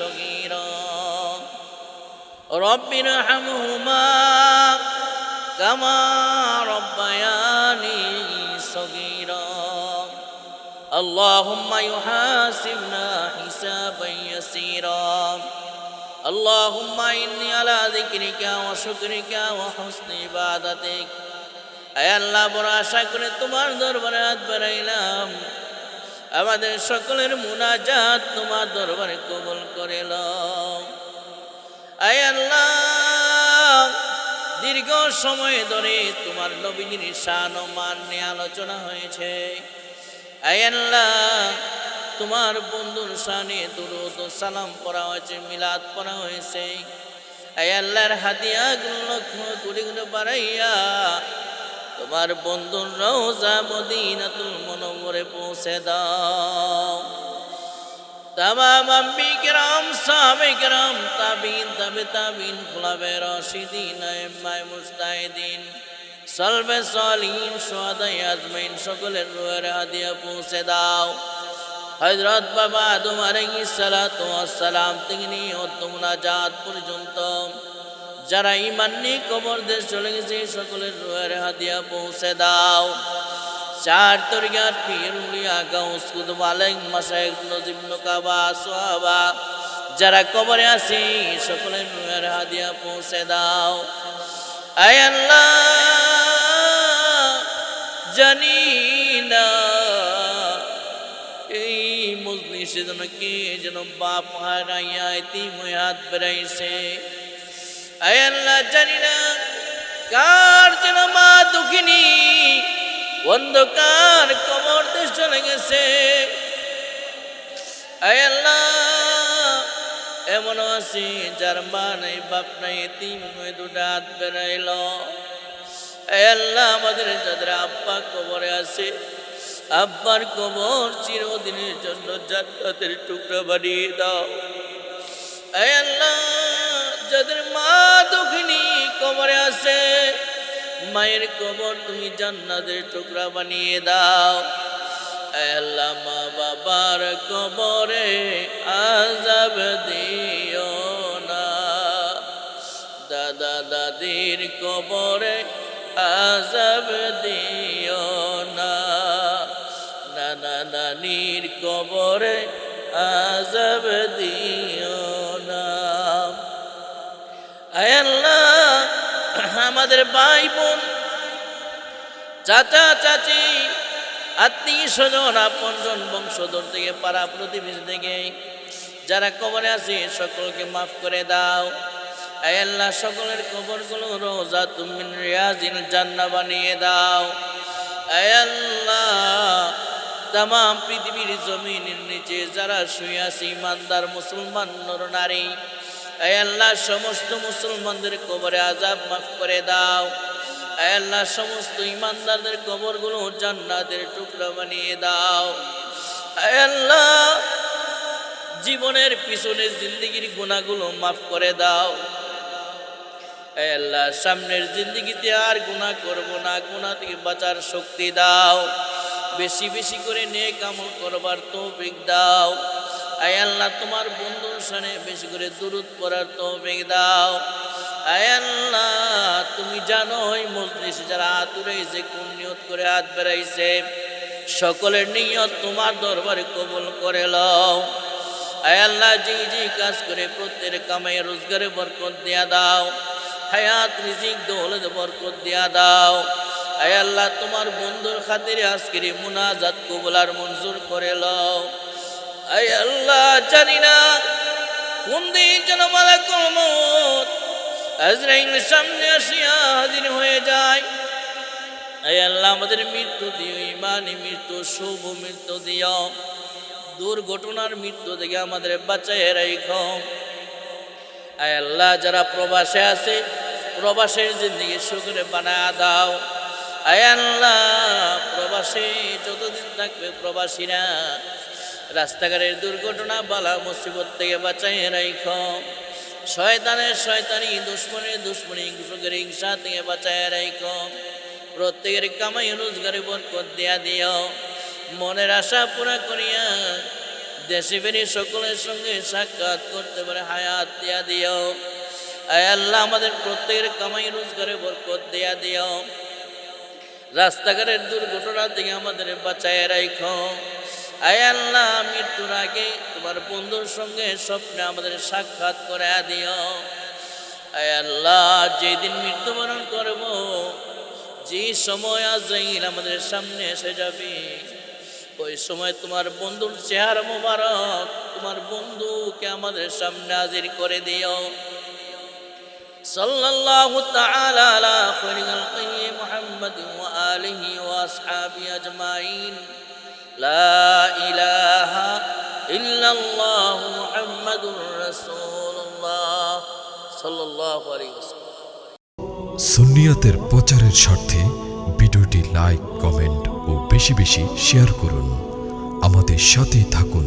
صغيرا رب ارحمهما كما ربياني صغيرا اللهم يحاسبنا حسابا يسيرا اللهم إني على ذكرك وشكرك وحسن عبادتك أي الله برا شكر تمار دربرات بريلام আমাদের সকলের মুনাজাত তোমার দরবারে কবল করে আল্লাহ, দীর্ঘ সময় ধরে তোমার নবীজির শান ও মান নিয়ে আলোচনা হয়েছে। আল্লাহ, তোমার বন্ধুর শানে দুরুদ সালাম পড়া হয়েছে, মিলাদ পড়া হয়েছে। আয় আল্লাহর হাদিয়াগুলো লক্ষ কোটি গুলো বাড়াইয়া তোমার বন্ধুর রওজা মদিনাতুল মনোমরে পৌঁছে দাও। তামাম আম্বি কিরাম সাহাবে কিরাম তাবিন, তাবে তাবিন, খুলাবে রশিদিন, আইম্মায় মুস্তাহিদিন সলবে সলিন সোয়াদাই আজমাইন, সকলের রুয়ের হাদিয়া পৌঁছে দাও। হজরত বাবা ওয়াস সালাম থেকে নিয়ে তোমরা জাত পর্যন্ত যারা ইমান নিয়ে কবর দেশ চলে গেছে, সকলের রুয়ের হাদিয়া পৌঁছে দাও। চার তরিকার পীর, উলিয়া, গাউস, কুতুব আলাইহ মাশায়েখ নজিব, নকাবা, সোহাবা, যারা কবরে আছে, সকলের রুয়ের হাদিয়া পৌঁছে দাও। আয় আল্লাহ, জানি না এই মজলিসে যেন কে যেন বাপ হারাইয়া, এতিম হয়ে হাত বেড়াইছে। আল্লাহ জানি না কার যেন মা দুঃখিনী অন্ধকার কবর দেশ চলে গেছে। আল্লাহ, এমন আছে যার মা নাই, বাপ নাই, তিন হয়ে দুটা হাত বেড়াইল। আল্লাহ, আমাদের যাদের আব্বা কবরে আছে, আব্বার কবর চিরদিনের জন্য জান্নাতের টুকরা বানিয়ে দাও। আল্লাহ যাদের মা দুঃখিনী কবরে আছে, মায়ের কবর তুমি জান্নাতের টুকরা বানিয়ে দাও। আল্লাহ মা বাবার কবরে আজাব দিও না। দাদা দাদির কবরে আজাব দিও না। নানা নানির কবরে আজাব দিও আল্লাহ, আমাদের ভাই বোন, চাচা, চাচি, আত্মীয় স্বজন, আপনজন, বংশধর থেকে পাড়া প্রতিবেশী থেকে, যারা কবরে আছে, সকলকে মাফ করে দাও। আল্লাহ, সকলের কবরগুলো রোজা তুমি জান্না বানিয়ে দাও। আল্লাহ তাম পৃথিবীর জমিনের নিচে যারা শুয়ে আছে, ইমানদার, মুসলমান, নর, নারী আল্লাহ, সমস্ত মুসলমানদের কবরে আজাব মাফ করে দাও। আল্লাহ, সমস্ত ইমানদারদের কবরগুলো জান্নাতের টুকরা বানিয়ে দাও। আল্লাহ, জীবনের পিছনে জিন্দগির গুণাগুলো মাফ করে দাও। আল্লাহ, সামনের জিন্দগিতে আর গুণা করব না গুণা থেকে বাঁচার শক্তি দাও। বেশি বেশি করে নেক আমল করবার তৌফিক দাও। আয় আল্লাহ, তোমার বন্ধুর সানে বেশি করে দূরত পড়ার তৌফিক দাও। আয় আল্লাহ, তুমি জানো ওই মজলিস যারা হাত কোন নিয়ত করে হাত বেড়াইছে? সকলের নিয়ত তোমার দরবারে কবুল করে লও। আয় আল্লাহ যে যে কাজ করে প্রত্যেক কামাই রোজগারে বরকত দিয়া দাও। হায়াত, রিজিক, দৌলত, বরকত দিয়া দাও। আয় আল্লাহ, তোমার বন্ধুর খাতিরে আজকের মুনাজাত কবুলার মঞ্জুর করে লও। আল্লাহ, জানি না যেন হয়ে যায়। আল্লাহ, আমাদের মৃত্যু শুভ মৃত্যু দুর্ঘটনার মৃত্যু থেকে আমাদের বাঁচাই রাখো আয় আল্লাহ, যারা প্রবাসে আছে, প্রবাসের জিন্দগি সুখরে বানায় দাও। আয় আল্লাহ, প্রবাসে যতদিন থাকবে প্রবাসীরা রাস্তাঘাটের দুর্ঘটনা, বালা মুসিবত থেকে বাঁচাই রাইখ। শয়তানের শয়তানি, দুশ্মনের দুশ্মনী সুখের হিংসা থেকে বাঁচায় রাইখ। প্রত্যেকের কামাই রোজগারে বরকত দিয়া দিও। মনের আশা পুরা করিয়া দেশে ফিরে সকলের সঙ্গে সাক্ষাৎ করতে পারে হায়াত দিয়া দিও। আল্লাহ, আমাদের প্রত্যেকের কামাই রোজগারে বরকত দিয়া দিও। রাস্তাঘাটের দুর্ঘটনা থেকে আমাদের বাঁচায় রাখো আয় আল্লাহ, মৃত্যুর আগে তোমার বন্ধুর সঙ্গে স্বপ্নে আমাদের সাক্ষাৎ করে দিও। আয় আল্লাহ, যেদিন মৃত্যুবরণ করব, যে সময় আজরাইল আমাদের সামনে এসে যাবে, ওই সময় তোমার বন্ধুর চেহারা মোবারক তোমার বন্ধুকে আমাদের সামনে হাজির করে দিও। সাল্লাল্লাহু তাআলা আলা খায়রুল মুহাম্মাদি ওয়া আলিহি ওয়া আজমাইন। لا إله إلا الله محمد رسول الله صلى الله عليه وسلم সুন্নিয়াতের প্রচারের স্বার্থে ভিডিওটি লাইক কমেন্ট ও বেশি বেশি শেয়ার করুন আমাদের সাথেই থাকুন